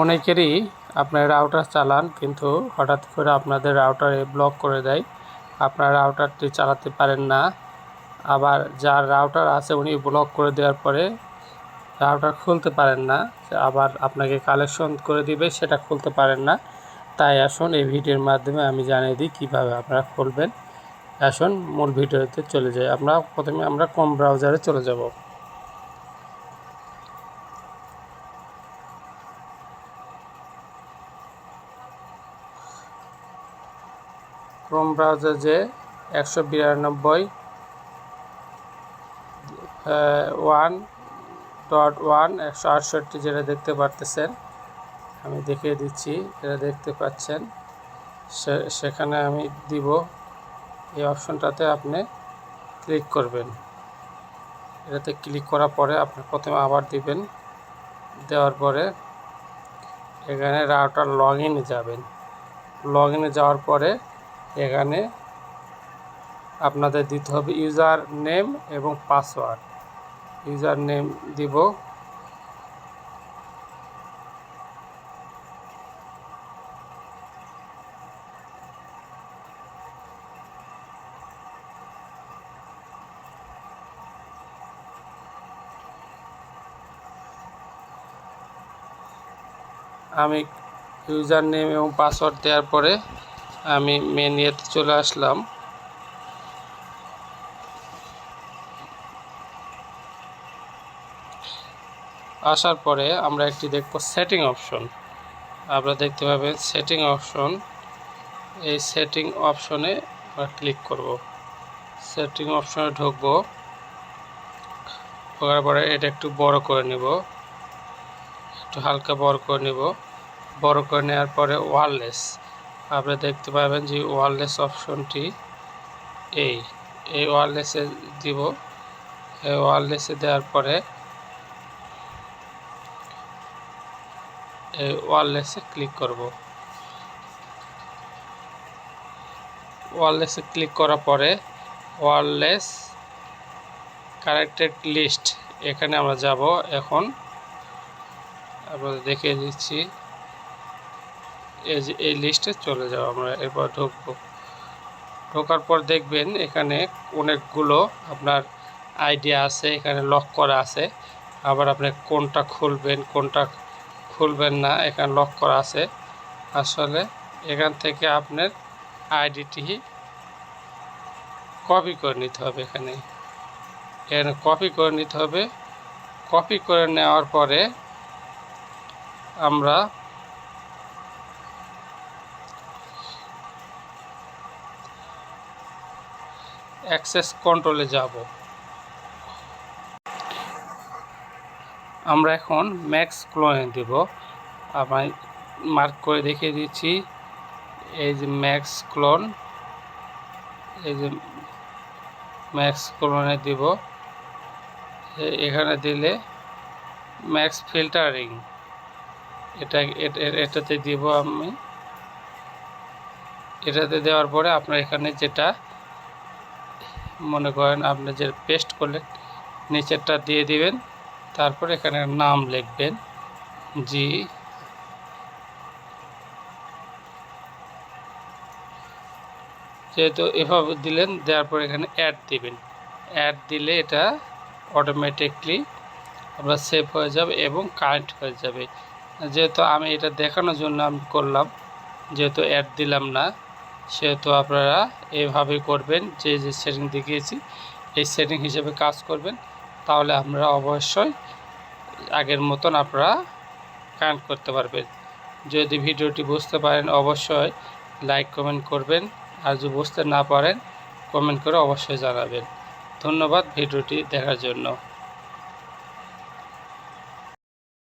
অনেকেরই আপনার রাউটার চালান, কিন্তু হঠাৎ করে আপনাদের রাউটারে ব্লক করে দেয়। আপনার রাউটারটি চালাতে পারেন না। আবার যার রাউটার আছে, উনি ব্লক করে দেওয়ার পরে রাউটার খুলতে পারেন না। আবার আপনাকে কালেকশন করে দিবে, সেটা খুলতে পারেন না। তাই আসুন, এই ভিডিওর মাধ্যমে আমি জানিয়ে দিই কীভাবে আপনারা খুলবেন। আসুন, মূল ভিডিওতে চলে যাই। আমরা প্রথমে আমরা কম ব্রাউজারে চলে যাব। ক্রোম ব্রাউজার যে একশো বিরানব্বই ওয়ান ডট ওয়ান একশো আটষট্টি যেটা দেখতে পারতেছেন। আমি দেখিয়ে দিচ্ছি, এটা দেখতে পাচ্ছেন। সেখানে আমি দিব, এই অপশনটাতে আপনি ক্লিক করবেন। এটাতে ক্লিক করার পরে আপনি প্রথমে আবার দিবেন। দেওয়ার পরে এখানে রাউটার লগ ইনে যাবেন। লগ ইনে যাওয়ার পরে এখানে আপনাদের দিতে হবে ইউজার নেম এবং পাসওয়ার্ড। ইউজার নেম দিব। আমি ইউজার নেম এবং পাসওয়ার্ড দেওয়ার পরে আমি মেন ইয়েতে চলে আসলাম। আসার পরে আমরা একটি দেখব সেটিং অপশন আপনারা দেখতে পাবেন সেটিং অপশন এই সেটিং অপশনে আমরা ক্লিক করব। সেটিং অপশনে ঢুকবো। ঢোকার পরে এটা একটু বড় করে নেব। একটু হালকা বড় করে নেব। বড় করে নেওয়ার পরে ওয়ারলেস আপনি দেখতে পাবেন যে ওয়ারলেস অপশনটি এই এই ওয়ারলেসে দিব। এই ওয়ারলেসে দেওয়ার পরে এই ওয়ারলেসে ক্লিক করব। ওয়ারলেসে ক্লিক করার পরে ওয়ারলেস কারেক্টেড লিস্ট এখানে আমরা যাব। এখন আপনাদের দেখিয়ে দিচ্ছি। এই লিস্টে চলে যাব আমরা এরপর ঢুকবো। ঢোকার পর দেখবেন এখানে অনেকগুলো আপনার আইডিয়া আছে, এখানে লক করা আছে। আবার আপনি কোনটা খুলবেন কোনটা খুলবেন না, এখানে লক করা আছে। আসলে এখান থেকে আপনার আইডিটি কপি করে নিতে হবে এখানে। এখানে কপি করে নিতে হবে। কপি করে নেওয়ার পরে আমরা অ্যাক্সেস কন্ট্রোলে যাব। আমরা এখন ম্যাক্স ক্লোনে দেব। আমি মার্ক করে দেখিয়ে দিচ্ছি। এই যে ম্যাক্স ক্লোন, এই যে ম্যাক্স ক্লোনে দিব। এখানে দিলে ম্যাক্স ফিল্টারিং এটা, এটাতে দিব আমি। এটাতে দেওয়ার পরে আপনার এখানে যেটা মনে করেন আপনি যে পেস্ট করলেন, নিচেরটা দিয়ে দিবেন, তারপর এখানে নাম লিখবেন, জি, যেহেতু এভাবে দিলেন, দেওয়ার পর এখানে অ্যাড দিবেন। অ্যাড দিলে এটা অটোমেটিকলি আপনার সেভ হয়ে যাবে এবং কারেন্ট হয়ে যাবে। যেহেতু আমি এটা দেখানোর জন্য আমি করলাম, যেহেতু অ্যাড দিলাম না সেহেতু আপনারা এভাবেই করবেন, যে যে সেটিং দেখিয়েছি, এই সেটিং হিসেবে কাজ করবেন, তাহলে আমরা অবশ্যই আগের মতন আপনারা কানেক্ট করতে পারবেন। যদি ভিডিওটি বুঝতে পারেন, অবশ্যই লাইক কমেন্ট করবেন, আর যদি বুঝতে না পারেন কমেন্ট করে অবশ্যই জানাবেন। ধন্যবাদ ভিডিওটি দেখার জন্য।